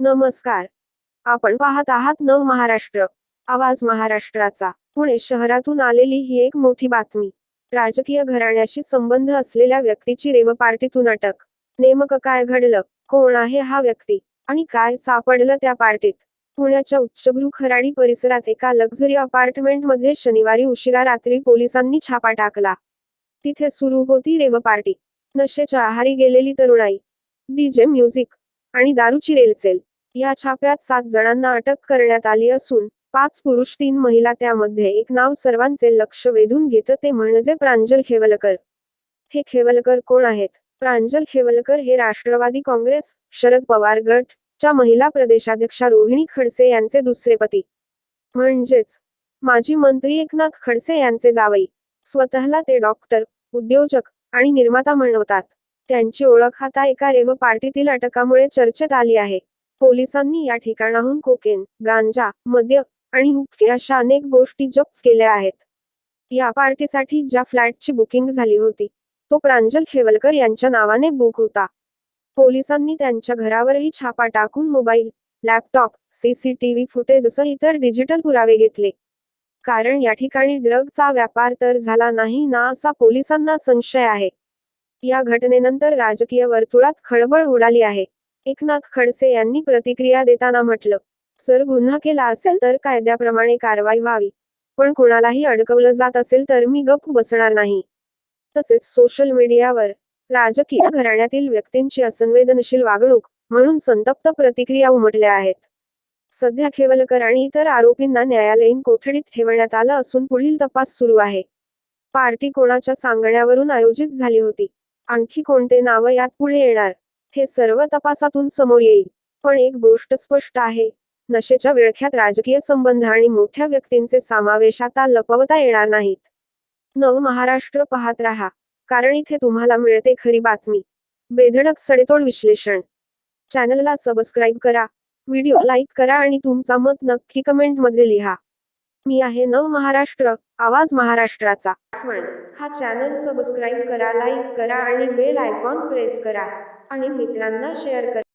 नमस्कार. आपण पाहत आहात नव महाराष्ट्र आवाज महाराष्ट्राचा. पुणे शहरातून आलेली ही एक मोठी बातमी. राजकीय घराण्याशी संबंध असलेल्या व्यक्तीची रेव पार्टीतून अटक. नेमकं काय घडलं? कोण आहे हा व्यक्ती? आणि काय सापडलं त्या पार्टीत? पुण्याच्या उच्चभ्रू खराडी परिसरात एका लक्झरी अपार्टमेंटमध्ये शनिवारी उशिरा रात्री पोलिसांनी छापा टाकला. तिथे सुरू होती रेव पार्टी नशेच्या आहारी गेलेली तरुणाई. DJ music. आणि दारूची रेलचेल. या छाप्यात सात जणांना अटक करण्यात आली असून पाच पुरुष तीन महिला त्यामध्ये एक नाव सर्वांचे लक्ष वेधून घेतं ते म्हणजे प्रांजल खेवलकर. हे खेवलकर कोण आहेत? प्रांजल खेवलकर हे राष्ट्रवादी काँग्रेस शरद पवार गट च्या महिला प्रदेशाध्यक्षा रोहिणी खडसे यांचे दुसरे पती. म्हणजेच माजी मंत्री एकनाथ खडसे यांचे जावई. स्वतःला ते डॉक्टर उद्योजक आणि निर्माता म्हणवतात. त्यांची ओळख आता एका रेव पार्टीतील अटकामुळे चर्चेत आली आहे. पोलिसांनी या ठिकाणाहून कोकेन गांजा मद्य आणि हुक्के अशा अनेक गोष्टी जप्त केल्या आहेत. या पार्टीसाठी ज्या फ्लॅटची बुकिंग झाली होती तो प्रांजल खेवलकर यांच्या नावाने बुक होता. पोलिसांनी त्यांच्या घरावरही छापा टाकून मोबाईल लॅपटॉप सीसीटीव्ही फुटेजसह इतर डिजिटल पुरावे घेतले. कारण या ठिकाणी ड्रगचा व्यापार तर झाला नाही ना असा पोलिसांना संशय आहे. या घटनेनंतर राजकीय वर्तुळात खळबळ उडाली आहे. एकनाथ खडसे यांनी प्रतिक्रिया देताना म्हटलं सर गुन्हा केला असेल तर कायद्याप्रमाणे कारवाई व्हावी. पण कोणालाही अडकवलं जात असेल तर मी गप बसणार नाही. तसेच सोशल मीडियावर राजकीय घराण्यातील व्यक्तींची असंवेदनशील वागणूक म्हणून संतप्त प्रतिक्रिया उमटल्या आहेत. सध्या खेवलकर आणि इतर आरोपींना न्यायालयीन कोठडीत ठेवण्यात आलं असून पुढील तपास सुरू आहे. पार्टी कोणाच्या सांगण्यावरून आयोजित झाली होती. आणखी कोणते नाव यात पुढे येणार? हे सर्व तपासातून समोर येईल. पण एक गोष्ट स्पष्ट आहे. नशेच्या विळख्यात राजकीय संबंध आणि मोठ्या व्यक्तींचे समावेश आता लपवता येणार नाहीत. नव महाराष्ट्र पाहत राहा. कारण इथे तुम्हाला मिळते खरी बातमी. बेधडक सडेतोड विश्लेषण. चॅनलला सबस्क्राईब करा. व्हिडिओ लाईक करा आणि तुमचा मत नक्की कमेंटमध्ये लिहा. मी आहे नव महाराष्ट्र आवाज महाराष्ट्राचा. आठवण हा चॅनल सबस्क्राईब करा लाईक करा आणि बेल आयकॉन प्रेस करा. आणि मित्रांना शेअर करा.